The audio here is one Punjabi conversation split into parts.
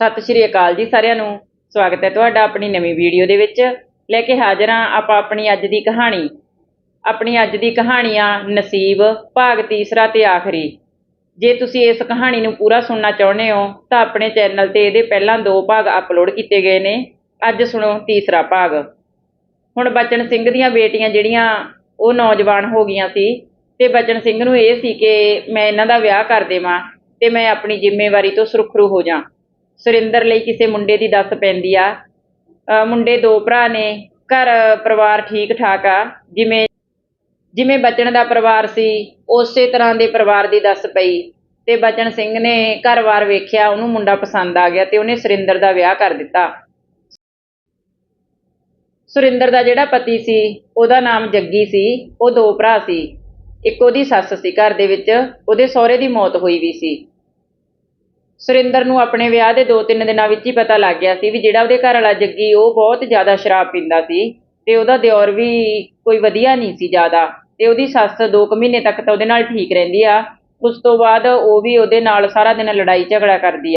ਸਤਿ ਸ਼੍ਰੀ ਅਕਾਲ ਜੀ ਸਾਰਿਆਂ ਨੂੰ। ਸਵਾਗਤ ਹੈ ਤੁਹਾਡਾ ਆਪਣੀ ਨਵੀਂ ਵੀਡੀਓ ਦੇ ਵਿੱਚ। ਲੈ ਕੇ ਹਾਜ਼ਰ ਹਾਂ ਆਪਾਂ ਆਪਣੀ ਅੱਜ ਦੀ ਕਹਾਣੀ। ਆਪਣੀ ਅੱਜ ਦੀ ਕਹਾਣੀ ਆ ਨਸੀਬ ਭਾਗ ਤੀਸਰਾ ਤੇ ਆਖਰੀ। ਜੇ ਤੁਸੀਂ ਇਸ ਕਹਾਣੀ ਨੂੰ ਪੂਰਾ ਸੁਣਨਾ ਚਾਹੁੰਦੇ ਹੋ, ਤਾਂ ਆਪਣੇ ਚੈਨਲ ਤੇ ਇਹਦੇ ਪਹਿਲਾਂ ਦੋ ਭਾਗ ਅਪਲੋਡ ਕੀਤੇ ਗਏ ਨੇ। ਅੱਜ ਸੁਣੋ ਤੀਸਰਾ ਭਾਗ। ਹੁਣ ਬਚਨ ਸਿੰਘ ਦੀਆਂ ਬੇਟੀਆਂ ਜਿਹੜੀਆਂ, ਉਹ ਨੌਜਵਾਨ ਹੋ ਗਈਆਂ ਸੀ। ਤੇ ਬਚਨ ਸਿੰਘ ਨੂੰ ਇਹ ਸੀ ਕਿ ਮੈਂ ਇਹਨਾਂ ਦਾ ਵਿਆਹ ਕਰ ਦੇਵਾਂ ਤੇ ਮੈਂ ਆਪਣੀ ਜ਼ਿੰਮੇਵਾਰੀ ਤੋਂ ਸੁਰਖਰੂ ਹੋ ਜਾ ਸੁਰਿੰਦਰ ਲਈ ਕਿਸੇ ਮੁੰਡੇ ਦੀ ਦੱਸ ਪੈਂਦੀ ਆ। ਮੁੰਡੇ ਦੋ ਭਰਾ ਨੇ, ਘਰ ਪਰਿਵਾਰ ਠੀਕ ਠਾਕ ਆ। ਜਿਵੇਂ ਜਿਵੇਂ ਬਚਨ ਦਾ ਪਰਿਵਾਰ ਸੀ, ਉਸੇ ਤਰ੍ਹਾਂ ਦੇ ਪਰਿਵਾਰ ਦੀ ਦੱਸ ਪਈ। ਤੇ ਬਚਨ ਸਿੰਘ ਨੇ ਘਰ-ਬਾਰ ਵੇਖਿਆ, ਉਹਨੂੰ ਮੁੰਡਾ ਪਸੰਦ ਆ ਗਿਆ ਤੇ ਉਹਨੇ ਸੁਰਿੰਦਰ ਦਾ ਵਿਆਹ ਕਰ ਦਿੱਤਾ। ਸੁਰਿੰਦਰ ਦਾ ਜਿਹੜਾ ਪਤੀ ਸੀ, ਉਹਦਾ ਨਾਮ ਜੱਗੀ ਸੀ, ਉਹ ਦੋ ਭਰਾ ਸੀ। ਇੱਕ ਉਹਦੀ ਸੱਸ ਸੀ ਘਰ ਦੇ ਵਿੱਚ, ਉਹਦੇ ਸਹੁਰੇ ਦੀ ਮੌਤ ਹੋਈ ਵੀ ਸੀ। ਸੁਰਿੰਦਰ ਨੂੰ ਆਪਣੇ ਵਿਆਹ ਦੇ 2-3 ਦਿਨਾਂ ਵਿੱਚ ਹੀ ਪਤਾ ਲੱਗ ਗਿਆ ਸੀ ਵੀ ਜਿਹੜਾ ਉਹਦੇ ਘਰ ਵਾਲਾ ਜੱਗੀ, ਉਹ ਬਹੁਤ ਜ਼ਿਆਦਾ ਸ਼ਰਾਬ ਪੀਂਦਾ ਸੀ ਤੇ ਉਹਦਾ ਦਿਓਰ ਵੀ ਕੋਈ ਵਧੀਆ ਨਹੀਂ ਸੀ ਜ਼ਿਆਦਾ ਤੇ ਉਹਦੀ ਸੱਸ 2 ਮਹੀਨੇ ਤੱਕ ਤਾਂ ਉਹਦੇ ਨਾਲ ਠੀਕ ਰਹਿੰਦੀ ਆ। ਉਸ ਤੋਂ ਬਾਅਦ ਉਹ ਵੀ ਉਹਦੇ ਨਾਲ ਸਾਰਾ ਦਿਨ ਲੜਾਈ ਝਗੜਾ ਕਰਦੀ ਆ।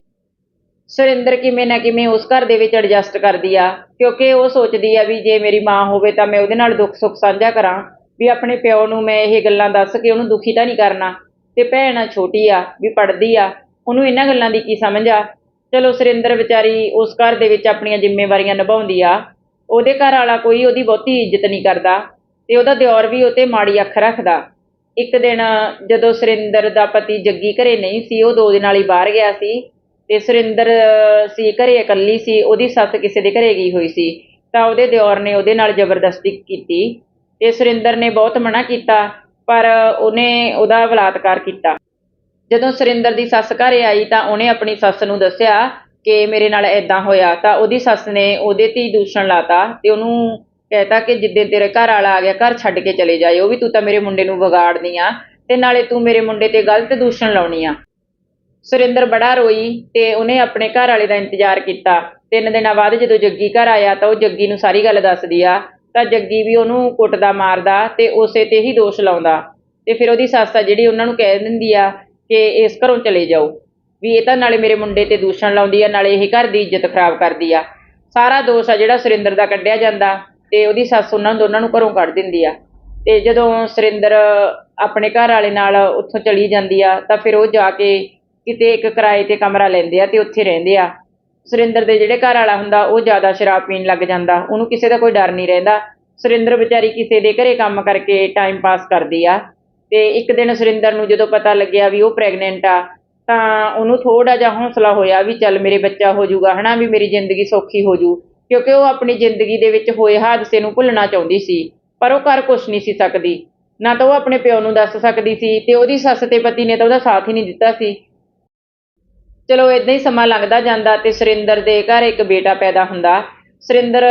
ਸੁਰਿੰਦਰ ਕਿਵੇਂ ਨਾ ਕਿਵੇਂ ਉਸ ਘਰ ਦੇ ਵਿੱਚ ਐਡਜਸਟ ਕਰਦੀ ਆ, ਕਿਉਂਕਿ ਉਹ ਸੋਚਦੀ ਆ ਵੀ ਜੇ ਮੇਰੀ ਮਾਂ ਹੋਵੇ ਤਾਂ ਮੈਂ ਉਹਦੇ ਨਾਲ ਦੁੱਖ ਸੁੱਖ ਸਾਂਝਾ ਕਰਾਂ, ਵੀ ਆਪਣੇ ਪਿਓ ਨੂੰ ਮੈਂ ਇਹ ਗੱਲਾਂ ਦੱਸ ਕੇ ਉਹਨੂੰ ਦੁਖੀ ਤਾਂ ਨਹੀਂ ਕਰਨਾ। ਤੇ ਭੈਣ ਛੋਟੀ ਆ, ਵੀ ਪੜਦੀ ਆ ਉਹਨੂੰ ਇਹਨਾਂ ਗੱਲਾਂ ਦੀ ਕੀ ਸਮਝ ਆ? ਚਲੋ ਸੁਰਿੰਦਰ ਵਿਚਾਰੀ ਉਸ ਘਰ ਦੇ ਵਿੱਚ ਆਪਣੀਆਂ ਜ਼ਿੰਮੇਵਾਰੀਆਂ ਨਿਭਾਉਂਦੀ ਆ। ਉਹਦੇ ਘਰ ਵਾਲਾ ਕੋਈ ਉਹਦੀ ਬਹੁਤੀ ਇੱਜ਼ਤ ਨਹੀਂ ਕਰਦਾ ਤੇ ਉਹਦਾ ਦਿਓਰ ਵੀ ਉਹ ਤੇ ਮਾੜੀ ਅੱਖ ਰੱਖਦਾ। ਇੱਕ ਦਿਨ ਜਦੋਂ ਸੁਰਿੰਦਰ ਦਾ ਪਤੀ ਜੱਗੀ ਘਰੇ ਨਹੀਂ ਸੀ, ਉਹ ਦੋ ਦਿਨ ਵਾਲੀ ਬਾਹਰ ਗਿਆ ਸੀ ਤੇ ਸੁਰਿੰਦਰ ਸੀ ਘਰੇ, ਇਕੱਲੀ ਸੀ, ਉਹਦੀ ਸੱਸ ਕਿਸੇ ਦੇ ਘਰੇ ਗਈ ਹੋਈ ਸੀ। ਤਾਂ ਉਹਦੇ ਦਿਓਰ ਨੇ ਉਹਦੇ ਨਾਲ ਜ਼ਬਰਦਸਤੀ ਕੀਤੀ ਤੇ ਸੁਰਿੰਦਰ ਨੇ ਬਹੁਤ ਮਨਾ ਕੀਤਾ, ਪਰ ਉਹਨੇ ਉਹਦਾ ਬਲਾਤਕਾਰ ਕੀਤਾ। ਜਦੋਂ ਸੁਰਿੰਦਰ ਦੀ ਸੱਸ ਘਰੇ ਆਈ ਤਾਂ ਉਹਨੇ ਆਪਣੀ ਸੱਸ ਨੂੰ ਦੱਸਿਆ ਕਿ ਮੇਰੇ ਨਾਲ ਐਦਾਂ ਹੋਇਆ ਤਾਂ ਉਹਦੀ ਸੱਸ ਨੇ ਉਹਦੇ ਤੇ ਹੀ ਦੂਸ਼ਣ ਲਾਤਾ ਤੇ ਉਹਨੂੰ ਕਹਿਤਾ ਕਿ ਜਿੱਦੇ ਤੇਰੇ ਘਰ ਵਾਲਾ ਆ ਗਿਆ, ਘਰ ਛੱਡ ਕੇ ਚਲੇ ਜਾਏ ਉਹ ਵੀ ਤੂੰ ਤਾਂ ਮੇਰੇ ਮੁੰਡੇ ਨੂੰ ਵਿਗਾੜਨੀ ਆ ਤੇ ਨਾਲੇ ਤੂੰ ਮੇਰੇ ਮੁੰਡੇ ਤੇ ਗਲਤ ਦੂਸ਼ਣ ਲਾਉਣੀ ਆ। ਸੁਰਿੰਦਰ ਬੜਾ ਰੋਈ ਤੇ ਉਹਨੇ ਆਪਣੇ ਘਰ ਵਾਲੇ ਦਾ ਇੰਤਜ਼ਾਰ ਕੀਤਾ। ਤਿੰਨ ਦਿਨਾਂ ਬਾਅਦ ਜਦੋਂ ਜੱਗੀ ਘਰ ਆਇਆ ਤਾਂ ਉਹ ਜੱਗੀ ਨੂੰ ਸਾਰੀ ਗੱਲ ਦੱਸਦੀ ਆ, ਤਾਂ ਜੱਗੀ ਵੀ ਉਹਨੂੰ ਕੁੱਟਦਾ, ਮਾਰਦਾ ਤੇ ਉਸੇ ਤੇ ਹੀ ਦੋਸ਼ ਲਾਉਂਦਾ ਤੇ ਫਿਰ ਉਹਦੀ ਸੱਸ ਆ ਜਿਹੜੀ ਉਹਨਾਂ ਨੂੰ ਕਹਿ ਦਿੰਦੀ ਆ ਕਿ ਇਸ ਘਰੋਂ ਚਲੇ ਜਾਓ। ਵੀ ਇਹ ਤਾਂ ਨਾਲੇ ਮੇਰੇ ਮੁੰਡੇ ਤੇ ਦੂਸ਼ਣ ਲਾਉਂਦੀ ਆ, ਨਾਲੇ ਇਹ ਘਰ ਦੀ ਇੱਜ਼ਤ ਖਰਾਬ ਕਰਦੀ ਆ। ਸਾਰਾ ਦੋਸ਼ ਆ ਜਿਹੜਾ ਸੁਰਿੰਦਰ ਦਾ ਕੱਢਿਆ ਜਾਂਦਾ ਤੇ ਉਹਦੀ ਸੱਸ ਉਹਨਾਂ ਨੂੰ ਦੋਨਾਂ ਨੂੰ ਘਰੋਂ ਕੱਢ ਦਿੰਦੀ ਆ। ਤੇ ਜਦੋਂ ਸੁਰਿੰਦਰ ਆਪਣੇ ਘਰ ਵਾਲੇ ਨਾਲ ਉੱਥੋਂ ਚਲੀ ਜਾਂਦੀ ਆ, ਤਾਂ ਫਿਰ ਉਹ ਜਾ ਕੇ ਕਿਤੇ ਇੱਕ ਕਿਰਾਏ ਤੇ ਕਮਰਾ ਲੈਂਦੇ ਆ ਤੇ ਉੱਥੇ ਰਹਿੰਦੇ ਆ। ਸੁਰਿੰਦਰ ਦੇ ਜਿਹੜੇ ਘਰ ਵਾਲਾ ਹੁੰਦਾ, ਉਹ ਜ਼ਿਆਦਾ ਸ਼ਰਾਬ ਪੀਣ ਲੱਗ ਜਾਂਦਾ। ਉਹਨੂੰ ਕਿਸੇ ਦਾ ਕੋਈ ਡਰ ਨਹੀਂ ਰਹਿੰਦਾ। ਸੁਰਿੰਦਰ ਵਿਚਾਰੀ ਕਿਸੇ ਦੇ ਘਰੇ ਕੰਮ ਕਰਕੇ ਟਾਈਮ ਪਾਸ ਕਰਦੀ ਆ। ਤੇ ਇੱਕ ਦਿਨ ਸੁਰਿੰਦਰ ਨੂੰ ਜਦੋਂ ਪਤਾ ਲੱਗਿਆ ਵੀ ਉਹ ਪ੍ਰੈਗਨੈਂਟ ਆ, ਤਾਂ ਉਹਨੂੰ ਥੋੜਾ ਜਿਹਾ ਹੌਸਲਾ ਹੋਇਆ ਵੀ ਚੱਲ ਮੇਰੇ ਬੱਚਾ ਹੋ ਜਾਊਗਾ, ਹਨਾ, ਵੀ ਮੇਰੀ ਜ਼ਿੰਦਗੀ ਸੌਖੀ ਹੋ ਜੂ ਕਿਉਂਕਿ ਉਹ ਆਪਣੀ ਜ਼ਿੰਦਗੀ ਦੇ ਵਿੱਚ ਹੋਏ ਹਾਦਸੇ ਨੂੰ ਭੁੱਲਣਾ ਚਾਹੁੰਦੀ ਸੀ, ਪਰ ਉਹ ਕਰ ਕੁਛ ਨਹੀਂ ਸੀ ਸਕਦੀ, ਨਾ ਤਾਂ ਉਹ ਆਪਣੇ ਪਿਓ ਨੂੰ ਦੱਸ ਸਕਦੀ ਸੀ ਤੇ ਉਹਦੀ ਸੱਸ ਤੇ ਪਤੀ ਨੇ ਤਾਂ ਉਹਦਾ ਸਾਥ ਹੀ ਨਹੀਂ ਦਿੱਤਾ ਸੀ। ਚਲੋ ਇਦਾਂ ਹੀ ਸਮਾਂ ਲੰਘਦਾ ਜਾਂਦਾ ਤੇ ਸੁਰਿੰਦਰ ਦੇ ਘਰ ਇੱਕ ਬੇਟਾ ਪੈਦਾ ਹੁੰਦਾ। ਸੁਰਿੰਦਰ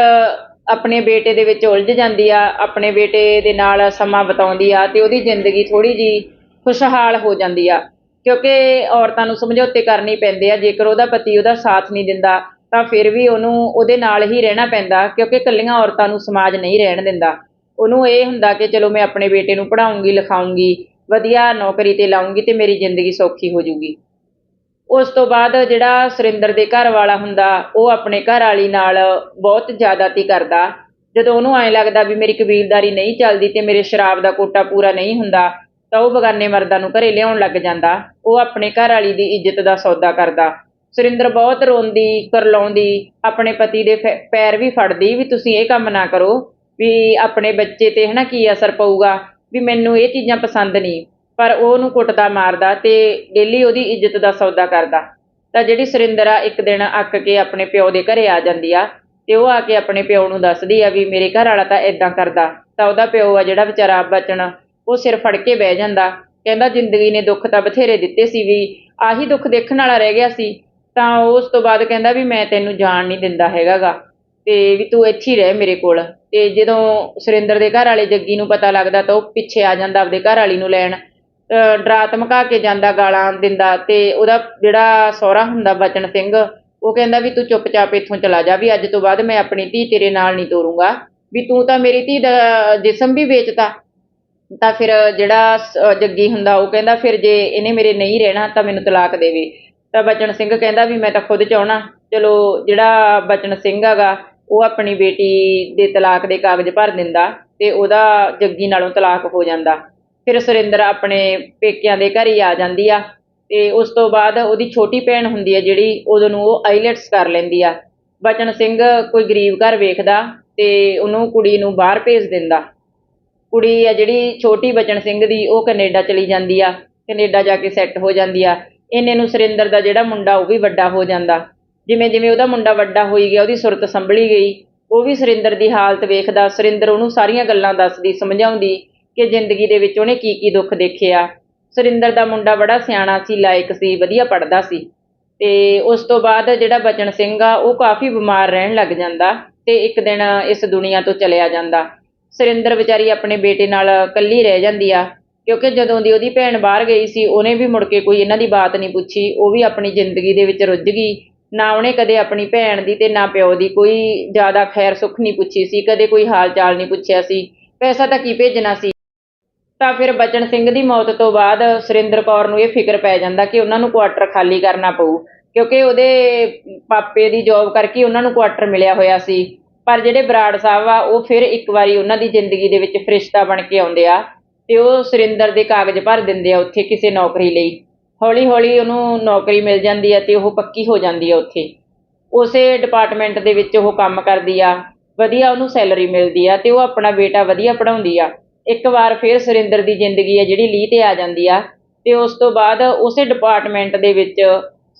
ਆਪਣੇ ਬੇਟੇ ਦੇ ਵਿੱਚ ਉਲਝ ਜਾਂਦੀ ਆ, ਆਪਣੇ ਬੇਟੇ ਦੇ ਨਾਲ ਸਮਾਂ ਬਿਤਾਉਂਦੀ ਆ ਤੇ ਉਹਦੀ ਜ਼ਿੰਦਗੀ ਥੋੜੀ ਜੀ ਖੁਸ਼ਹਾਲ ਹੋ ਜਾਂਦੀ ਆ। ਕਿਉਂਕਿ ਔਰਤਾਂ ਨੂੰ ਸਮਝੌਤੇ ਕਰਨੀ ਪੈਂਦੇ ਆ, ਜੇਕਰ ਉਹਦਾ ਪਤੀ ਉਹਦਾ ਸਾਥ ਨਹੀਂ ਦਿੰਦਾ, ਤਾਂ ਫਿਰ ਵੀ ਉਹਨੂੰ ਉਹਦੇ ਨਾਲ ਹੀ ਰਹਿਣਾ ਪੈਂਦਾ, ਕਿਉਂਕਿ ਇਕੱਲੀਆਂ ਔਰਤਾਂ ਨੂੰ ਸਮਾਜ ਨਹੀਂ ਰਹਿਣ ਦਿੰਦਾ। ਉਹਨੂੰ ਇਹ ਹੁੰਦਾ ਕਿ ਚਲੋ ਮੈਂ ਆਪਣੇ ਬੇਟੇ ਨੂੰ ਪੜ੍ਹਾਉਂਗੀ, ਲਿਖਾਉਂਗੀ, ਵਧੀਆ ਨੌਕਰੀ ਤੇ ਲਾਉਂਗੀ ਤੇ ਮੇਰੀ ਜ਼ਿੰਦਗੀ ਸੌਖੀ ਹੋ ਜਾਊਗੀ। ਉਸ ਤੋਂ ਬਾਅਦ ਜਿਹੜਾ ਸੁਰਿੰਦਰ ਦੇ ਘਰ ਵਾਲਾ ਹੁੰਦਾ, ਉਹ ਆਪਣੇ ਘਰ ਵਾਲੀ ਨਾਲ ਬਹੁਤ ਜ਼ਿਆਦਾਤੀ ਕਰਦਾ। ਜਦੋਂ ਉਹਨੂੰ ਐਂ ਲੱਗਦਾ ਵੀ ਮੇਰੀ ਕਬੀਲਦਾਰੀ ਨਹੀਂ ਚੱਲਦੀ ਤੇ ਮੇਰੇ ਸ਼ਰਾਬ ਦਾ ਕੋਟਾ ਪੂਰਾ ਨਹੀਂ ਹੁੰਦਾ, ਤਾਂ ਉਹ ਬਗਾਨੇ ਮਰਦਾਂ ਨੂੰ ਘਰੇ ਲਿਆਉਣ ਲੱਗ ਜਾਂਦਾ। ਉਹ ਆਪਣੇ ਘਰ ਵਾਲੀ ਦੀ ਇੱਜ਼ਤ ਦਾ ਸੌਦਾ ਕਰਦਾ। ਸੁਰਿੰਦਰ ਬਹੁਤ ਰੋਂਦੀ, ਕਰਲਾਉਂਦੀ, ਆਪਣੇ ਪਤੀ ਦੇ ਫੈ- ਪੈਰ ਵੀ ਫੜਦੀ ਵੀ ਤੁਸੀਂ ਇਹ ਕੰਮ ਨਾ ਕਰੋ ਵੀ ਆਪਣੇ ਬੱਚੇ ਤੇ ਹਨਾ ਕੀ ਅਸਰ ਪਊਗਾ, ਵੀ ਮੈਨੂੰ ਇਹ ਚੀਜ਼ਾਂ ਪਸੰਦ ਨਹੀਂ। ਪਰ ਉਹ ਉਹਨੂੰ ਕੁੱਟਦਾ ਮਾਰਦਾ ਤੇ ਡੇਲੀ ਉਹਦੀ ਇੱਜ਼ਤ ਦਾ ਸੌਦਾ ਕਰਦਾ। ਤਾਂ ਜਿਹੜੀ ਸੁਰਿੰਦਰ ਆ, ਇੱਕ ਦਿਨ ਅੱਕ ਕੇ ਆਪਣੇ ਪਿਓ ਦੇ ਘਰੇ ਆ ਜਾਂਦੀ ਆ ਤੇ ਉਹ ਆ ਕੇ ਆਪਣੇ ਪਿਓ ਨੂੰ ਦੱਸਦੀ ਆ ਵੀ ਮੇਰੇ ਘਰ ਵਾਲਾ ਤਾਂ ਇਦਾਂ ਕਰਦਾ। ਤਾਂ ਉਹਦਾ ਪਿਓ ਆ ਜਿਹੜਾ ਵਿਚਾਰਾ ਬਚਣ, ਉਹ ਸਿਰ ਫੜ ਕੇ ਬਹਿ ਜਾਂਦਾ। ਕਹਿੰਦਾ ਜ਼ਿੰਦਗੀ ਨੇ ਦੁੱਖ ਤਾਂ ਬਥੇਰੇ ਦਿੱਤੇ ਸੀ ਵੀ ਆਹੀ ਦੁੱਖ ਦੇਖਣ ਵਾਲਾ ਰਹਿ ਗਿਆ ਸੀ। ਤਾਂ ਉਸ ਤੋਂ ਬਾਅਦ ਕਹਿੰਦਾ ਵੀ ਮੈਂ ਤੈਨੂੰ ਜਾਣ ਨਹੀਂ ਦਿੰਦਾ ਹੈਗਾਗਾ ਤੇ ਵੀ ਤੂੰ ਇੱਥੇ ਹੀ ਰਹਿ ਮੇਰੇ ਕੋਲ। ਤੇ ਜਦੋਂ ਸੁਰਿੰਦਰ ਦੇ ਘਰ ਵਾਲੇ ਜੱਗੀ ਨੂੰ ਪਤਾ ਲੱਗਦਾ ਤਾਂ ਉਹ ਪਿੱਛੇ ਆ ਜਾਂਦਾ ਆਪਦੇ ਘਰ ਵਾਲੀ ਨੂੰ ਲੈਣ। ਡਰਾ ਧਮਕਾ ਕੇ ਜਾਂਦਾ ਗਾਲਾਂ ਦਿੰਦਾ ਤੇ ਉਹਦਾ ਜਿਹੜਾ ਸਹੁਰਾ ਹੁੰਦਾ ਬਚਨ ਸਿੰਘ, ਉਹ ਕਹਿੰਦਾ ਵੀ ਤੂੰ ਚੁੱਪਚਾਪ ਇੱਥੋਂ ਚਲਾ ਜਾ, ਵੀ ਅੱਜ ਤੋਂ ਬਾਅਦ ਮੈਂ ਆਪਣੀ ਧੀ ਤੇਰੇ ਨਾਲ ਨਹੀਂ ਤੋਰੂੰਗਾ, ਵੀ ਤੂੰ ਤਾਂ ਮੇਰੀ ਧੀ ਦਾ ਜਿਸਮ ਵੀ ਵੇਚਤਾ। ਤਾਂ ਫਿਰ ਜਿਹੜਾ ਜੱਗੀ ਹੁੰਦਾ, ਉਹ ਕਹਿੰਦਾ ਫਿਰ ਜੇ ਇਹਨੇ ਮੇਰੇ ਨਹੀਂ ਰਹਿਣਾ ਤਾਂ ਮੈਨੂੰ ਤਲਾਕ ਦੇਵੇ। ਤਾਂ ਬਚਨ ਸਿੰਘ ਕਹਿੰਦਾ ਵੀ ਮੈਂ ਤਾਂ ਖੁਦ ਚਾਹਣਾ ਚਲੋ ਜਿਹੜਾ ਬਚਨ ਸਿੰਘ ਹੈਗਾ, ਉਹ ਆਪਣੀ ਬੇਟੀ ਦੇ ਤਲਾਕ ਦੇ ਕਾਗਜ਼ ਭਰ ਦਿੰਦਾ ਤੇ ਉਹਦਾ ਜੱਗੀ ਨਾਲੋਂ ਤਲਾਕ ਹੋ ਜਾਂਦਾ। ਫਿਰ ਸੁਰਿੰਦਰ ਆਪਣੇ ਪੇਕਿਆਂ ਦੇ ਘਰ ਹੀ ਆ ਜਾਂਦੀ ਆ ਤੇ ਉਸ ਤੋਂ ਬਾਅਦ ਉਹਦੀ ਛੋਟੀ ਭੈਣ ਹੁੰਦੀ ਆ ਜਿਹੜੀ, ਉਦੋਂ ਨੂੰ ਉਹ ਆਈਲੈਟਸ ਕਰ ਲੈਂਦੀ ਆ। ਬਚਨ ਸਿੰਘ ਕੋਈ ਗਰੀਬ ਘਰ ਵੇਖਦਾ ਤੇ ਉਹਨੂੰ ਕੁੜੀ ਨੂੰ ਬਾਹਰ ਭੇਜ ਦਿੰਦਾ। ਕੁੜੀ ਆ ਜਿਹੜੀ ਛੋਟੀ ਬਚਨ ਸਿੰਘ ਦੀ, ਉਹ ਕੈਨੇਡਾ ਚਲੀ ਜਾਂਦੀ ਆ। ਕੈਨੇਡਾ ਜਾ ਕੇ ਸੈੱਟ ਹੋ ਜਾਂਦੀ ਆ। ਇੰਨੇ ਨੂੰ ਸੁਰਿੰਦਰ ਦਾ ਜਿਹੜਾ ਮੁੰਡਾ, ਉਹ ਵੀ ਵੱਡਾ ਹੋ ਜਾਂਦਾ। ਜਿਵੇਂ ਜਿਵੇਂ ਉਹਦਾ ਮੁੰਡਾ ਵੱਡਾ ਹੋਈ ਗਿਆ, ਉਹਦੀ ਸੁਰਤ ਸੰਭਲੀ ਗਈ, ਉਹ ਵੀ ਸੁਰਿੰਦਰ ਦੀ ਹਾਲਤ ਵੇਖਦਾ। ਸੁਰਿੰਦਰ ਉਹਨੂੰ ਸਾਰੀਆਂ ਗੱਲਾਂ ਦੱਸਦੀ, ਸਮਝਾਉਂਦੀ ਕਿ ਜ਼ਿੰਦਗੀ ਦੇ ਵਿੱਚ ਉਹਨੇ ਕੀ ਕੀ ਦੁੱਖ ਦੇਖਿਆ। ਸੁਰਿੰਦਰ ਦਾ ਮੁੰਡਾ ਬੜਾ ਸਿਆਣਾ ਸੀ, ਲਾਇਕ ਸੀ, ਵਧੀਆ ਪੜ੍ਹਦਾ ਸੀ। ਤੇ ਉਸ ਤੋਂ ਬਾਅਦ ਜਿਹੜਾ ਬਚਨ ਸਿੰਘ ਆ, ਉਹ ਕਾਫੀ ਬਿਮਾਰ ਰਹਿਣ ਲੱਗ ਜਾਂਦਾ ਤੇ ਇੱਕ ਦਿਨ ਇਸ ਦੁਨੀਆ ਤੋਂ ਚਲਿਆ ਜਾਂਦਾ। ਸੁਰਿੰਦਰ ਵਿਚਾਰੀ ਆਪਣੇ ਬੇਟੇ ਨਾਲ ਇਕੱਲੀ ਰਹਿ ਜਾਂਦੀ ਆ, ਕਿਉਂਕਿ ਜਦੋਂ ਦੀ ਉਹਦੀ ਭੈਣ ਬਾਹਰ ਗਈ ਸੀ, ਉਹਨੇ ਵੀ ਮੁੜ ਕੇ ਕੋਈ ਇਹਨਾਂ ਦੀ ਬਾਤ ਨਹੀਂ ਪੁੱਛੀ, ਉਹ ਵੀ ਆਪਣੀ ਜ਼ਿੰਦਗੀ ਦੇ ਵਿੱਚ ਰੁੱਝ ਗਈ। ਨਾ ਉਹਨੇ ਕਦੇ ਆਪਣੀ ਭੈਣ ਦੀ ਤੇ ਨਾ ਪਿਓ ਦੀ ਕੋਈ ਜ਼ਿਆਦਾ ਖੈਰ ਸੁੱਖ ਨਹੀਂ ਪੁੱਛੀ ਸੀ, ਕਦੇ ਕੋਈ ਹਾਲ ਚਾਲ ਨਹੀਂ ਪੁੱਛਿਆ ਸੀ। ਪੈਸਾ ਤਾਂ ਕੀ ਭੇਜਣਾ ਸੀ? ਤਾਂ ਫਿਰ ਬਚਨ ਸਿੰਘ ਦੀ ਮੌਤ ਤੋਂ ਬਾਅਦ ਸੁਰਿੰਦਰ ਕੌਰ ਨੂੰ ਇਹ ਫਿਕਰ ਪੈ ਜਾਂਦਾ ਕਿ ਉਹਨਾਂ ਨੂੰ ਕੁਆਟਰ ਖਾਲੀ ਕਰਨਾ ਪਊ, ਕਿਉਂਕਿ ਉਹਦੇ ਪਾਪੇ ਦੀ ਜੌਬ ਕਰਕੇ ਉਹਨਾਂ ਨੂੰ ਕੁਆਟਰ ਮਿਲਿਆ ਹੋਇਆ ਸੀ। ਪਰ ਜਿਹੜੇ ਬਰਾੜ ਸਾਹਿਬ ਆ, ਉਹ ਫਿਰ ਇੱਕ ਵਾਰੀ ਉਹਨਾਂ ਦੀ ਜ਼ਿੰਦਗੀ ਦੇ ਵਿੱਚ ਫਰਿਸ਼ਤਾ ਬਣ ਕੇ ਆਉਂਦੇ ਆ ਤੇ ਉਹ ਸੁਰਿੰਦਰ ਦੇ ਕਾਗਜ਼ ਭਰ ਦਿੰਦੇ ਆ ਉੱਥੇ ਕਿਸੇ ਨੌਕਰੀ ਲਈ। ਹੌਲੀ ਹੌਲੀ ਉਹਨੂੰ ਨੌਕਰੀ ਮਿਲ ਜਾਂਦੀ ਆ ਤੇ ਉਹ ਪੱਕੀ ਹੋ ਜਾਂਦੀ ਆ ਉੱਥੇ। ਉਸੇ ਡਿਪਾਰਟਮੈਂਟ ਦੇ ਵਿੱਚ ਉਹ ਕੰਮ ਕਰਦੀ ਆ, ਵਧੀਆ ਉਹਨੂੰ ਸੈਲਰੀ ਮਿਲਦੀ ਆ ਤੇ ਉਹ ਆਪਣਾ ਬੇਟਾ ਵਧੀਆ ਪੜ੍ਹਾਉਂਦੀ ਆ। ਇੱਕ ਵਾਰ ਫਿਰ ਸੁਰਿੰਦਰ ਦੀ ਜ਼ਿੰਦਗੀ ਹੈ ਜਿਹੜੀ ਲੀਹ ਤੇ ਆ ਜਾਂਦੀ ਆ। ਤੇ ਉਸ ਤੋਂ ਬਾਅਦ ਉਸੇ ਡਿਪਾਰਟਮੈਂਟ ਦੇ ਵਿੱਚ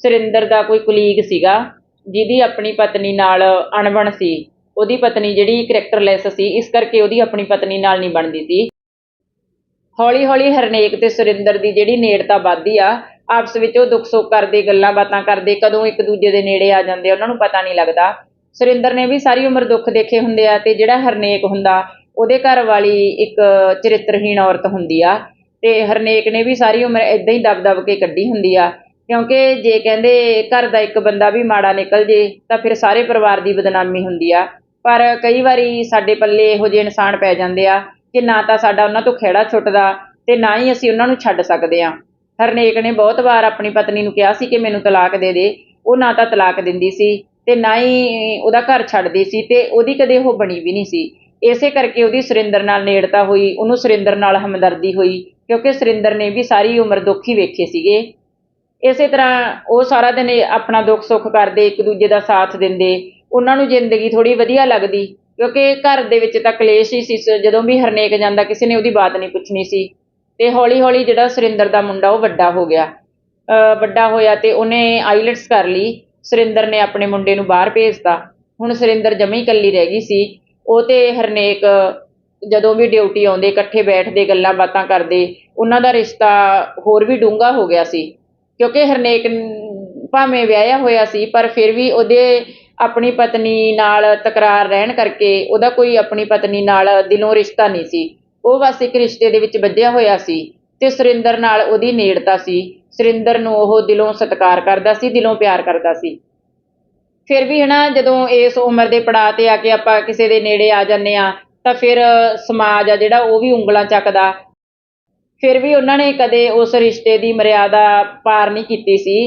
ਸੁਰਿੰਦਰ ਦਾ ਕੋਈ ਕੁਲੀਗ ਸੀਗਾ ਜਿਹਦੀ ਆਪਣੀ ਪਤਨੀ ਨਾਲ ਅਣਬਣ ਸੀ। ਉਹਦੀ ਪਤਨੀ ਜਿਹੜੀ ਕਰੈਕਟਰਲੈਸ ਸੀ ਇਸ ਕਰਕੇ ਉਹਦੀ ਆਪਣੀ ਪਤਨੀ ਨਾਲ ਨਹੀਂ ਬਣਦੀ ਸੀ। ਹੌਲੀ ਹੌਲੀ ਹਰਨੇਕ ਤੇ ਸੁਰਿੰਦਰ ਦੀ ਜਿਹੜੀ ਨੇੜਤਾ ਵੱਧਦੀ ਆ ਆਪਸ ਵਿੱਚ ਉਹ ਦੁੱਖ ਸੁੱਖ ਕਰਦੇ ਗੱਲਾਂ ਬਾਤਾਂ ਕਰਦੇ ਕਦੋਂ ਇੱਕ ਦੂਜੇ ਦੇ ਨੇੜੇ ਆ ਜਾਂਦੇ ਆ, ਉਹਨਾਂ ਨੂੰ ਪਤਾ ਨਹੀਂ ਲੱਗਦਾ। ਸੁਰਿੰਦਰ ਨੇ ਵੀ ਸਾਰੀ ਉਮਰ ਦੁੱਖ ਦੇਖੇ ਹੁੰਦੇ ਆ ਤੇ ਜਿਹੜਾ ਹਰਨੇਕ ਹੁੰਦਾ ਉਹਦੇ ਘਰ ਵਾਲੀ ਇੱਕ ਚਰਿੱਤਰਹੀਣ ਔਰਤ ਹੁੰਦੀ ਆ ਤੇ ਹਰਨੇਕ ਨੇ ਵੀ ਸਾਰੀ ਉਮਰ ਇਦਾਂ ਹੀ ਦਬ-ਦਬ ਕੇ ਕੱਢੀ ਹੁੰਦੀ ਆ, ਕਿਉਂਕਿ ਜੇ ਕਹਿੰਦੇ ਘਰ ਦਾ ਇੱਕ ਬੰਦਾ ਵੀ ਮਾੜਾ ਨਿਕਲ ਜੇ ਤਾਂ ਫਿਰ ਸਾਰੇ ਪਰਿਵਾਰ ਦੀ ਬਦਨਾਮੀ ਹੁੰਦੀ ਆ। ਪਰ ਕਈ ਵਾਰੀ ਸਾਡੇ ਪੱਲੇ ਇਹੋ ਜਿਹੇ ਇਨਸਾਨ ਪੈ ਜਾਂਦੇ ਆ ਕਿ ਨਾ ਤਾਂ ਸਾਡਾ ਉਹਨਾਂ ਤੋਂ ਖਹਿੜਾ ਛੁੱਟਦਾ ਤੇ ਨਾ ਹੀ ਅਸੀਂ ਉਹਨਾਂ ਨੂੰ ਛੱਡ ਸਕਦੇ ਆ। ਹਰਨੇਕ ਨੇ ਬਹੁਤ ਵਾਰ ਆਪਣੀ ਪਤਨੀ ਨੂੰ ਕਿਹਾ ਸੀ ਕਿ ਮੈਨੂੰ ਤਲਾਕ ਦੇ ਦੇ, ਉਹ ਨਾ ਤਾਂ ਤਲਾਕ ਦਿੰਦੀ ਸੀ ਤੇ ਨਾ ਹੀ ਉਹਦਾ ਘਰ ਛੱਡਦੀ ਸੀ ਤੇ ਉਹਦੀ ਕਦੇ ਉਹ ਬਣੀ ਵੀ ਨਹੀਂ ਸੀ। ਇਸੇ ਕਰਕੇ ਉਹਦੀ ਸੁਰਿੰਦਰ ਨਾਲ ਨੇੜਤਾ ਹੋਈ, ਉਹਨੂੰ ਸੁਰਿੰਦਰ ਨਾਲ ਹਮਦਰਦੀ ਹੋਈ, ਕਿਉਂਕਿ ਸੁਰਿੰਦਰ ਨੇ ਵੀ ਸਾਰੀ ਉਮਰ ਦੁੱਖ ਹੀ ਵੇਖੇ ਸੀਗੇ। ਇਸੇ ਤਰ੍ਹਾਂ ਉਹ ਸਾਰਾ ਦਿਨ ਆਪਣਾ ਦੁੱਖ ਸੁੱਖ ਕਰਦੇ, ਇੱਕ ਦੂਜੇ ਦਾ ਸਾਥ ਦਿੰਦੇ, ਉਹਨਾਂ ਨੂੰ ਜ਼ਿੰਦਗੀ ਥੋੜੀ ਵਧੀਆ ਲੱਗਦੀ, ਕਿਉਂਕਿ ਘਰ ਦੇ ਵਿੱਚ ਤਾਂ ਕਲੇਸ਼ ਹੀ ਸੀ ਜਦੋਂ ਵੀ ਹਰਨੇਕ ਜਾਂਦਾ ਕਿਸੇ ਨੇ ਉਹਦੀ ਬਾਤ ਨਹੀਂ ਪੁੱਛਣੀ ਸੀ। ਤੇ ਹੌਲੀ ਹੌਲੀ ਜਿਹੜਾ ਸੁਰਿੰਦਰ ਦਾ ਮੁੰਡਾ ਉਹ ਵੱਡਾ ਹੋ ਗਿਆ। ਅਹ ਵੱਡਾ ਹੋਇਆ ਤੇ ਉਹਨੇ ਆਈਲੈਟਸ ਕਰ ਲਈ, ਸੁਰਿੰਦਰ ਨੇ ਆਪਣੇ ਮੁੰਡੇ ਨੂੰ ਬਾਹਰ ਭੇਜਤਾ। ਹੁਣ ਸੁਰਿੰਦਰ ਜਮੀ ਇਕੱਲੀ ਰਹਿ ਗਈ ਸੀ। ਉਹ ਤੇ ਹਰਨੇਕ ਜਦੋਂ ਵੀ ਡਿਊਟੀ ਆਉਂਦੇ, ਇਕੱਠੇ ਬੈਠਦੇ, ਗੱਲਾਂ ਬਾਤਾਂ ਕਰਦੇ, ਉਹਨਾਂ ਦਾ ਰਿਸ਼ਤਾ ਹੋਰ ਵੀ ਡੂੰਘਾ ਹੋ ਗਿਆ ਸੀ। ਕਿਉਂਕਿ ਹਰਨੇਕ ਭਾਵੇਂ ਵਿਆਹਿਆ ਹੋਇਆ ਸੀ, ਪਰ ਫਿਰ ਵੀ ਉਹਦੇ ਆਪਣੀ ਪਤਨੀ ਨਾਲ ਤਕਰਾਰ ਰਹਿਣ ਕਰਕੇ ਉਹਦਾ ਕੋਈ ਆਪਣੀ ਪਤਨੀ ਨਾਲ ਦਿਲੋਂ ਰਿਸ਼ਤਾ ਨਹੀਂ ਸੀ। ਉਹ ਬਸ ਇੱਕ ਰਿਸ਼ਤੇ ਦੇ ਵਿੱਚ ਬੱਝਿਆ ਹੋਇਆ ਸੀ ਤੇ ਸੁਰਿੰਦਰ ਨਾਲ ਉਹਦੀ ਨੇੜਤਾ ਸੀ। ਸੁਰਿੰਦਰ ਨੂੰ ਉਹ ਦਿਲੋਂ ਸਤਿਕਾਰ ਕਰਦਾ ਸੀ, ਦਿਲੋਂ ਪਿਆਰ ਕਰਦਾ ਸੀ। ਫਿਰ ਵੀ ਹਨਾ ਜਦੋਂ ਇਸ ਉਮਰ ਦੇ ਪੜਾਅ ਤੇ ਆ ਕੇ ਆਪਾਂ ਕਿਸੇ ਦੇ ਨੇੜੇ ਆ ਜਾਂਦੇ ਆ ਤਾਂ ਫਿਰ ਸਮਾਜ ਆ ਜਿਹੜਾ ਉਹ ਵੀ ਉਂਗਲਾਂ ਚੱਕਦਾ। ਫਿਰ ਵੀ ਉਹਨਾਂ ਨੇ ਕਦੇ ਉਸ ਰਿਸ਼ਤੇ ਦੀ ਮਰਿਆਦਾ ਪਾਰ ਨਹੀਂ ਕੀਤੀ ਸੀ।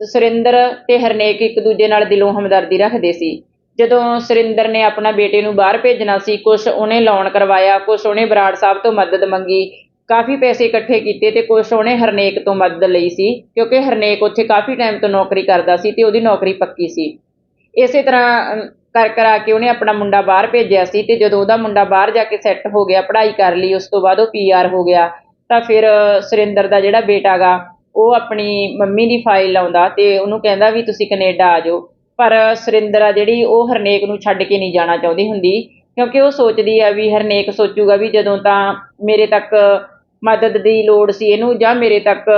ਸੁਰਿੰਦਰ ਤੇ ਹਰਨੇਕ ਇੱਕ ਦੂਜੇ ਨਾਲ ਦਿਲੋਂ ਹਮਦਰਦੀ ਰੱਖਦੇ ਸੀ। ਜਦੋਂ ਸੁਰਿੰਦਰ ਨੇ ਆਪਣਾ ਬੇਟੇ ਨੂੰ ਬਾਹਰ ਭੇਜਣਾ ਸੀ ਕੁਝ ਉਹਨੇ ਲੋਨ ਕਰਵਾਇਆ ਕੁਝ ਉਹਨੇ ਬਰਾੜ ਸਾਹਿਬ ਤੋਂ ਮਦਦ ਮੰਗੀ, ਕਾਫੀ ਪੈਸੇ ਇਕੱਠੇ ਕੀਤੇ ਤੇ ਕੁਝ ਉਹਨੇ ਹਰਨੇਕ ਤੋਂ ਮਦਦ ਲਈ ਸੀ, ਕਿਉਂਕਿ ਹਰਨੇਕ ਉੱਥੇ ਕਾਫੀ ਟਾਈਮ ਤੋਂ ਨੌਕਰੀ ਕਰਦਾ ਸੀ ਤੇ ਉਹਦੀ ਨੌਕਰੀ ਪੱਕੀ ਸੀ। ਇਸੇ ਤਰ੍ਹਾਂ ਕਰ, ਕਰਾ ਕੇ ਉਹਨੇ ਆਪਣਾ ਮੁੰਡਾ ਬਾਹਰ ਭੇਜਿਆ ਸੀ ਤੇ ਜਦੋਂ ਉਹਦਾ ਮੁੰਡਾ ਬਾਹਰ ਜਾ ਕੇ ਸੈੱਟ ਹੋ ਗਿਆ, ਪੜ੍ਹਾਈ ਕਰ ਲਈ, ਉਸ ਤੋਂ ਬਾਅਦ ਉਹ ਪੀਆਰ ਹੋ ਗਿਆ, ਤਾਂ ਫਿਰ ਸੁਰਿੰਦਰ ਦਾ ਜਿਹੜਾ ਬੇਟਾ ਗਾ ਉਹ ਆਪਣੀ ਮੰਮੀ ਦੀ ਫਾਈਲ ਲਾਉਂਦਾ ਤੇ ਉਹਨੂੰ ਕਹਿੰਦਾ ਵੀ ਤੁਸੀਂ ਕੈਨੇਡਾ ਆ ਜਾਓ। ਪਰ ਸੁਰਿੰਦਰ ਆ ਜਿਹੜੀ, ਉਹ ਹਰਨੇਕ ਨੂੰ ਛੱਡ ਕੇ ਨਹੀਂ ਜਾਣਾ ਚਾਹੁੰਦੀ ਹੁੰਦੀ, ਕਿਉਂਕਿ ਉਹ ਸੋਚਦੀ ਆ ਵੀ ਹਰਨੇਕ ਸੋਚੂਗਾ ਵੀ ਜਦੋਂ ਤਾਂ ਮੇਰੇ ਤੱਕ ਮਦਦ ਦੀ ਲੋੜ ਸੀ ਇਹਨੂੰ, ਜਾਂ ਮੇਰੇ ਤੱਕ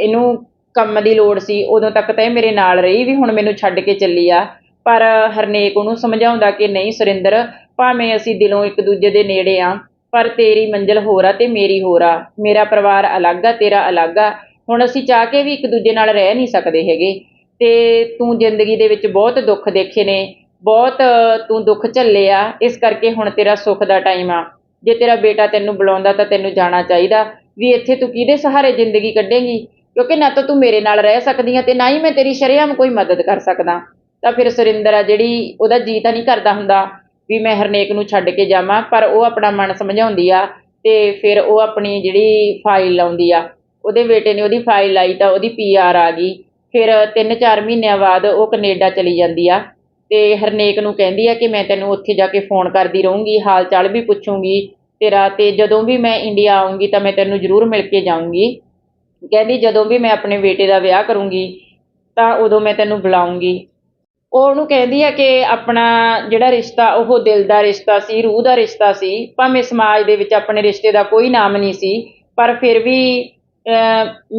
ਇਹਨੂੰ ਕੰਮ ਦੀ ਲੋੜ ਸੀ, ਉਦੋਂ ਤੱਕ ਤਾਂ ਇਹ ਮੇਰੇ ਨਾਲ ਰਹੀ ਵੀ ਹੁਣ ਮੈਨੂੰ ਛੱਡ ਕੇ ਚੱਲੀ ਆ। ਪਰ ਹਰਨੇਕ ਉਹਨੂੰ ਸਮਝਾਉਂਦਾ ਕਿ ਨਹੀਂ ਸੁਰਿੰਦਰ, ਭਾਵੇਂ ਅਸੀਂ ਦਿਲੋਂ ਇੱਕ ਦੂਜੇ ਦੇ ਨੇੜੇ ਆ, ਪਰ ਤੇਰੀ ਮੰਜ਼ਿਲ ਹੋਰ ਆ ਤੇ ਮੇਰੀ ਹੋਰ ਆ। ਮੇਰਾ ਪਰਿਵਾਰ ਅਲੱਗ ਆ, ਤੇਰਾ ਅਲੱਗ ਆ। ਹੁਣ ਅਸੀਂ ਚਾਹ ਕੇ ਵੀ ਇੱਕ ਦੂਜੇ ਨਾਲ ਰਹਿ ਨਹੀਂ ਸਕਦੇ ਹੈਗੇ। ਤੇ ਤੂੰ ਜ਼ਿੰਦਗੀ ਦੇ ਵਿੱਚ ਬਹੁਤ ਦੁੱਖ ਦੇਖੇ ਨੇ, ਬਹੁਤ ਤੂੰ ਦੁੱਖ ਝੱਲੇ ਆ, ਇਸ ਕਰਕੇ ਹੁਣ ਤੇਰਾ ਸੁੱਖ ਦਾ ਟਾਈਮ ਆ। ਜੇ ਤੇਰਾ ਬੇਟਾ ਤੈਨੂੰ ਬੁਲਾਉਂਦਾ ਤਾਂ ਤੈਨੂੰ ਜਾਣਾ ਚਾਹੀਦਾ। ਵੀ ਇੱਥੇ ਤੂੰ ਕਿਹਦੇ ਸਹਾਰੇ ਜ਼ਿੰਦਗੀ ਕੱਢੇਂਗੀ? ਕਿਉਂਕਿ ਨਾ ਤਾਂ ਤੂੰ ਮੇਰੇ ਨਾਲ ਰਹਿ ਸਕਦੀ ਆ ਤੇ ਨਾ ਹੀ ਮੈਂ ਤੇਰੀ ਸ਼ਰੇਆਮ ਕੋਈ ਮਦਦ ਕਰ ਸਕਦਾ। ਤਾਂ ਫਿਰ ਸੁਰਿੰਦਰ ਆ ਜਿਹੜੀ ਉਹਦਾ ਜੀ ਤਾਂ ਨਹੀਂ ਕਰਦਾ ਹੁੰਦਾ ਵੀ ਮੈਂ ਹਰਨੇਕ ਨੂੰ ਛੱਡ ਕੇ ਜਾਵਾਂ, ਪਰ ਉਹ ਆਪਣਾ ਮਨ ਸਮਝਾਉਂਦੀ ਆ ਤੇ ਫਿਰ ਉਹ ਆਪਣੀ ਜਿਹੜੀ ਫਾਈਲ ਲਾਉਂਦੀ ਆ, ਉਹਦੇ ਬੇਟੇ ਨੇ ਉਹਦੀ ਫਾਈਲ ਲਾਈ ਤਾਂ ਉਹਦੀ ਪੀਆਰ ਆ ਗਈ। ਫਿਰ 3-4 ਮਹੀਨਿਆਂ ਬਾਅਦ ਉਹ ਕੈਨੇਡਾ ਚਲੀ ਜਾਂਦੀ ਆ ਤੇ ਹਰਨੇਕ ਨੂੰ ਕਹਿੰਦੀ ਆ ਕਿ ਮੈਂ ਤੈਨੂੰ ਉੱਥੇ ਜਾ ਕੇ ਫੋਨ ਕਰਦੀ ਰਹੂੰਗੀ ਹਾਲ ਚਾਲ ਵੀ ਪੁੱਛੂੰਗੀ, ਤੇਰਾ ਤੇ ਜਦੋਂ ਵੀ ਮੈਂ ਇੰਡੀਆ ਆਉਂਗੀ ਤਾਂ ਮੈਂ ਤੈਨੂੰ ਜ਼ਰੂਰ ਮਿਲ ਕੇ ਜਾਊਂਗੀ। ਕਹਿੰਦੀ ਜਦੋਂ ਵੀ ਮੈਂ ਆਪਣੇ ਬੇਟੇ ਦਾ ਵਿਆਹ ਕਰੂੰਗੀ ਤਾਂ ਉਦੋਂ ਮੈਂ ਤੈਨੂੰ ਬੁਲਾਉਂਗੀ ਉਹ ਉਹਨੂੰ ਕਹਿੰਦੀ ਆ ਕਿ ਆਪਣਾ ਜਿਹੜਾ ਰਿਸ਼ਤਾ, ਉਹ ਦਿਲ ਦਾ ਰਿਸ਼ਤਾ ਸੀ, ਰੂਹ ਦਾ ਰਿਸ਼ਤਾ ਸੀ, ਭਾਵੇਂ ਸਮਾਜ ਦੇ ਵਿੱਚ ਆਪਣੇ ਰਿਸ਼ਤੇ ਦਾ ਕੋਈ ਨਾਮ ਨਹੀਂ ਸੀ, ਪਰ ਫਿਰ ਵੀ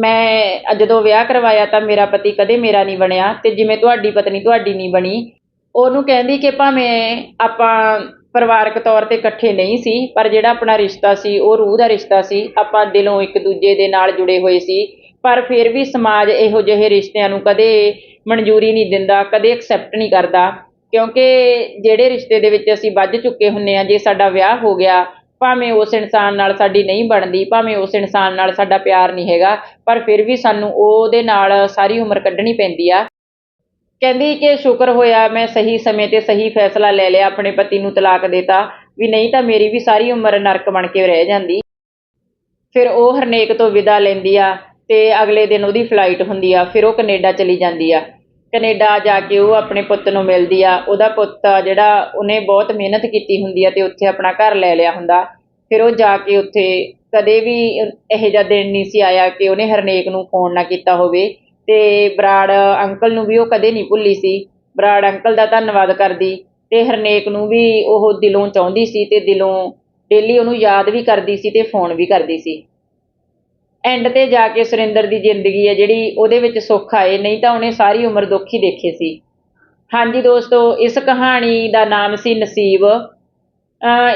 ਮੈਂ ਜਦੋਂ ਵਿਆਹ ਕਰਵਾਇਆ ਤਾਂ ਮੇਰਾ ਪਤੀ ਕਦੇ ਮੇਰਾ ਨਹੀਂ ਬਣਿਆ ਤੇ ਜਿਵੇਂ ਤੁਹਾਡੀ ਪਤਨੀ ਤੁਹਾਡੀ ਨਹੀਂ ਬਣੀ। ਉਹਨੂੰ ਕਹਿੰਦੀ ਕਿ ਭਾਵੇਂ ਆਪਾਂ ਪਰਿਵਾਰਕ ਤੌਰ ਤੇ ਇਕੱਠੇ ਨਹੀਂ ਸੀ, ਪਰ ਜਿਹੜਾ ਆਪਣਾ ਰਿਸ਼ਤਾ ਸੀ, ਉਹ ਰੂਹ ਦਾ ਰਿਸ਼ਤਾ ਸੀ, ਆਪਾਂ ਦਿਲੋਂ ਇੱਕ ਦੂਜੇ ਦੇ ਨਾਲ ਜੁੜੇ ਹੋਏ ਸੀ ਪਰ ਫਿਰ ਵੀ ਸਮਾਜ ਇਹੋ ਜਿਹੇ ਰਿਸ਼ਤਿਆਂ ਨੂੰ ਕਦੇ ਮਨਜ਼ੂਰੀ ਨਹੀਂ ਦਿੰਦਾ, ਕਦੇ ਐਕਸੈਪਟ ਨਹੀਂ ਕਰਦਾ। ਕਿਉਂਕਿ ਜਿਹੜੇ ਰਿਸ਼ਤੇ ਦੇ ਵਿੱਚ ਅਸੀਂ ਵੱਜ ਚੁੱਕੇ ਹੁੰਨੇ ਆ ਜੇ ਸਾਡਾ ਵਿਆਹ ਹੋ ਗਿਆ, ਭਾਵੇਂ ਉਸ ਇਨਸਾਨ ਨਾਲ ਸਾਡੀ ਨਹੀਂ ਬਣਦੀ, ਭਾਵੇਂ ਉਸ ਇਨਸਾਨ ਨਾਲ ਸਾਡਾ ਪਿਆਰ ਨਹੀਂ ਹੈਗਾ, ਪਰ ਫਿਰ ਵੀ ਸਾਨੂੰ ਉਹਦੇ ਨਾਲ ਸਾਰੀ ਉਮਰ ਕੱਢਣੀ ਪੈਂਦੀ ਆ। ਕਹਿੰਦੀ ਕਿ ਸ਼ੁਕਰ ਹੋਇਆ ਮੈਂ ਸਹੀ ਸਮੇਂ ਤੇ ਸਹੀ ਫੈਸਲਾ ਲੈ ਲਿਆ, ਆਪਣੇ ਪਤੀ ਨੂੰ ਤਲਾਕ ਦੇਤਾ, ਵੀ ਨਹੀਂ ਤਾਂ ਮੇਰੀ ਵੀ ਸਾਰੀ ਉਮਰ ਨਰਕ ਬਣ ਕੇ ਰਹਿ ਜਾਂਦੀ। ਫਿਰ ਉਹ ਹਰਨੇਕ ਤੋਂ ਵਿਦਾ ਲੈਂਦੀ ਆ। ਤੇ ਅਗਲੇ ਦਿਨ ਉਹਦੀ ਫਲਾਈਟ ਹੁੰਦੀ ਆ, ਫਿਰ ਉਹ ਕੈਨੇਡਾ ਚਲੀ ਜਾਂਦੀ ਆ। ਕੈਨੇਡਾ ਜਾ ਕੇ ਉਹ ਆਪਣੇ ਪੁੱਤ ਨੂੰ ਮਿਲਦੀ ਆ। ਉਹਦਾ ਪੁੱਤ ਆ ਜਿਹੜਾ ਉਹਨੇ ਬਹੁਤ ਮਿਹਨਤ ਕੀਤੀ ਹੁੰਦੀ ਆ ਤੇ ਉੱਥੇ ਆਪਣਾ ਘਰ ਲੈ ਲਿਆ ਹੁੰਦਾ। ਫਿਰ ਉਹ ਜਾ ਕੇ ਉੱਥੇ ਕਦੇ ਵੀ ਇਹੋ ਜਿਹਾ ਦਿਨ ਨਹੀਂ ਸੀ ਆਇਆ ਕਿ ਉਹਨੇ ਹਰਨੇਕ ਨੂੰ ਫੋਨ ਨਾ ਕੀਤਾ ਹੋਵੇ। ਤੇ ਬਰਾੜ ਅੰਕਲ ਨੂੰ ਵੀ ਉਹ ਕਦੇ ਨਹੀਂ ਭੁੱਲੀ ਸੀ। ਬਰਾੜ ਅੰਕਲ ਦਾ ਧੰਨਵਾਦ ਕਰਦੀ ਤੇ ਹਰਨੇਕ ਨੂੰ ਵੀ ਉਹ ਦਿਲੋਂ ਚਾਹੁੰਦੀ ਸੀ ਤੇ ਦਿਲੋਂ ਡੇਲੀ ਉਹਨੂੰ ਯਾਦ ਵੀ ਕਰਦੀ ਸੀ ਤੇ ਫੋਨ ਵੀ ਕਰਦੀ ਸੀ। ਐਂਡ ਤੇ ਜਾ ਕੇ ਸੁਰਿੰਦਰ ਦੀ ਜ਼ਿੰਦਗੀ ਹੈ ਜਿਹੜੀ ਉਹਦੇ ਵਿੱਚ ਸੁੱਖ ਆਏ, ਨਹੀਂ ਤਾਂ ਉਹਨੇ ਸਾਰੀ ਉਮਰ ਦੁੱਖ ਹੀ ਦੇਖੇ ਸੀ। ਹਾਂਜੀ ਦੋਸਤੋ, ਇਸ ਕਹਾਣੀ ਦਾ ਨਾਮ ਸੀ ਨਸੀਬ।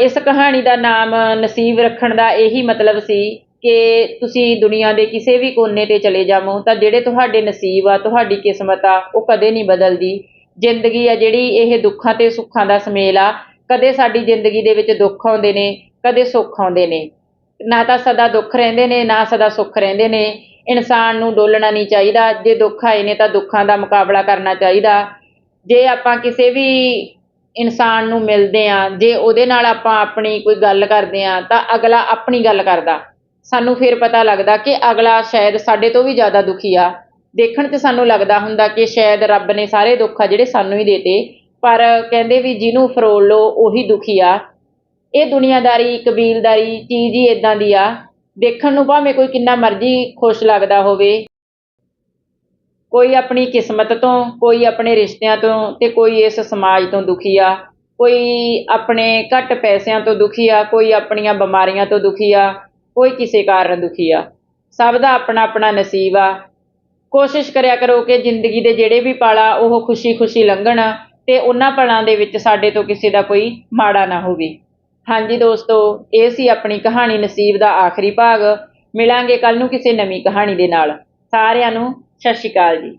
ਇਸ ਕਹਾਣੀ ਦਾ ਨਾਮ ਨਸੀਬ ਰੱਖਣ ਦਾ ਇਹੀ ਮਤਲਬ ਸੀ ਕਿ ਤੁਸੀਂ ਦੁਨੀਆ ਦੇ ਕਿਸੇ ਵੀ ਕੋਨੇ ਤੇ ਚਲੇ ਜਾਵੋ ਤਾਂ ਜਿਹੜੇ ਤੁਹਾਡੇ ਨਸੀਬ ਆ, ਤੁਹਾਡੀ ਕਿਸਮਤ ਆ, ਉਹ ਕਦੇ ਨਹੀਂ ਬਦਲਦੀ। ਜ਼ਿੰਦਗੀ ਆ ਜਿਹੜੀ, ਇਹ ਦੁੱਖਾਂ ਤੇ ਸੁੱਖਾਂ ਦਾ ਸਮੇਲ ਆ। ਕਦੇ ਸਾਡੀ ਜ਼ਿੰਦਗੀ ਦੇ ਵਿੱਚ ਦੁੱਖ ਆਉਂਦੇ ਨੇ, ਕਦੇ ਸੁੱਖ ਆਉਂਦੇ ਨੇ। ਨਾ ਤਾਂ ਸਦਾ ਦੁੱਖ ਰਹਿੰਦੇ ਨੇ, ਨਾ ਸਦਾ ਸੁੱਖ ਰਹਿੰਦੇ ਨੇ। ਇਨਸਾਨ ਨੂੰ ਡੋਲਣਾ ਨਹੀਂ ਚਾਹੀਦਾ। ਜੇ ਦੁੱਖ ਆਏ ਨੇ ਤਾਂ ਦੁੱਖਾਂ ਦਾ ਮੁਕਾਬਲਾ ਕਰਨਾ ਚਾਹੀਦਾ। ਜੇ ਆਪਾਂ ਕਿਸੇ ਵੀ ਇਨਸਾਨ ਨੂੰ ਮਿਲਦੇ ਹਾਂ, ਜੇ ਉਹਦੇ ਨਾਲ ਆਪਾਂ ਆਪਣੀ ਕੋਈ ਗੱਲ ਕਰਦੇ ਹਾਂ, ਤਾਂ ਅਗਲਾ ਆਪਣੀ ਗੱਲ ਕਰਦਾ। ਸਾਨੂੰ ਫਿਰ ਪਤਾ ਲੱਗਦਾ ਕਿ ਅਗਲਾ ਸ਼ਾਇਦ ਸਾਡੇ ਤੋਂ ਵੀ ਜ਼ਿਆਦਾ ਦੁਖੀ ਆ। ਦੇਖਣ 'ਚ ਸਾਨੂੰ ਲੱਗਦਾ ਹੁੰਦਾ ਕਿ ਸ਼ਾਇਦ ਰੱਬ ਨੇ ਸਾਰੇ ਦੁੱਖ ਆ ਜਿਹੜੇ ਸਾਨੂੰ ਹੀ ਦੇਤੇ। ਪਰ ਕਹਿੰਦੇ ਵੀ ਜਿਹਨੂੰ ਫਰੋਲ ਲੋ ਉਹੀ ਦੁਖੀ ਆ। ਇਹ ਦੁਨੀਆਦਾਰੀ, ਕਬੀਲਦਾਰੀ, ਚੀਜ਼ ਹੀ ਇਦਾਂ ਦੀ ਆ। ਦੇਖਣ ਨੂੰ ਭਾਵੇਂ ਕੋਈ ਕਿੰਨਾ ਮਰਜ਼ੀ ਖੁਸ਼ ਲੱਗਦਾ ਹੋਵੇ। ਕੋਈ ਆਪਣੀ ਕਿਸਮਤ ਤੋਂ, ਕੋਈ ਆਪਣੇ ਰਿਸ਼ਤਿਆਂ ਤੋਂ ਤੇ ਕੋਈ ਇਸ ਸਮਾਜ ਤੋਂ ਦੁਖੀ ਆ। ਕੋਈ ਆਪਣੇ ਘੱਟ ਪੈਸਿਆਂ ਤੋਂ ਦੁਖੀ ਆ, ਕੋਈ ਆਪਣੀਆਂ ਬਿਮਾਰੀਆਂ ਤੋਂ ਦੁਖੀ ਆ, ਕੋਈ ਕਿਸੇ ਕਾਰਨ ਦੁਖੀ ਆ। ਸਭ ਦਾ ਆਪਣਾ ਆਪਣਾ ਨਸੀਬ ਆ। ਕੋਸ਼ਿਸ਼ ਕਰਿਆ ਕਰੋ ਕਿ ਜ਼ਿੰਦਗੀ ਦੇ ਜਿਹੜੇ ਵੀ ਪਲ ਆ, ਉਹ ਖੁਸ਼ੀ-ਖੁਸ਼ੀ ਲੰਘਣ ਤੇ ਉਹਨਾਂ ਪਲਾਂ ਦੇ ਵਿੱਚ ਸਾਡੇ ਤੋਂ ਕਿਸੇ ਦਾ ਕੋਈ ਮਾੜਾ ਨਾ ਹੋਵੇ। ਹਾਂਜੀ ਦੋਸਤੋ, ਇਹ ਸੀ ਆਪਣੀ ਕਹਾਣੀ ਨਸੀਬ ਦਾ ਆਖਰੀ ਭਾਗ। ਮਿਲਾਂਗੇ ਕੱਲ ਨੂੰ ਕਿਸੇ ਨਵੀਂ ਕਹਾਣੀ ਦੇ ਨਾਲ। ਸਾਰਿਆਂ ਨੂੰ ਸਤਿ ਸ਼੍ਰੀ ਅਕਾਲ ਜੀ।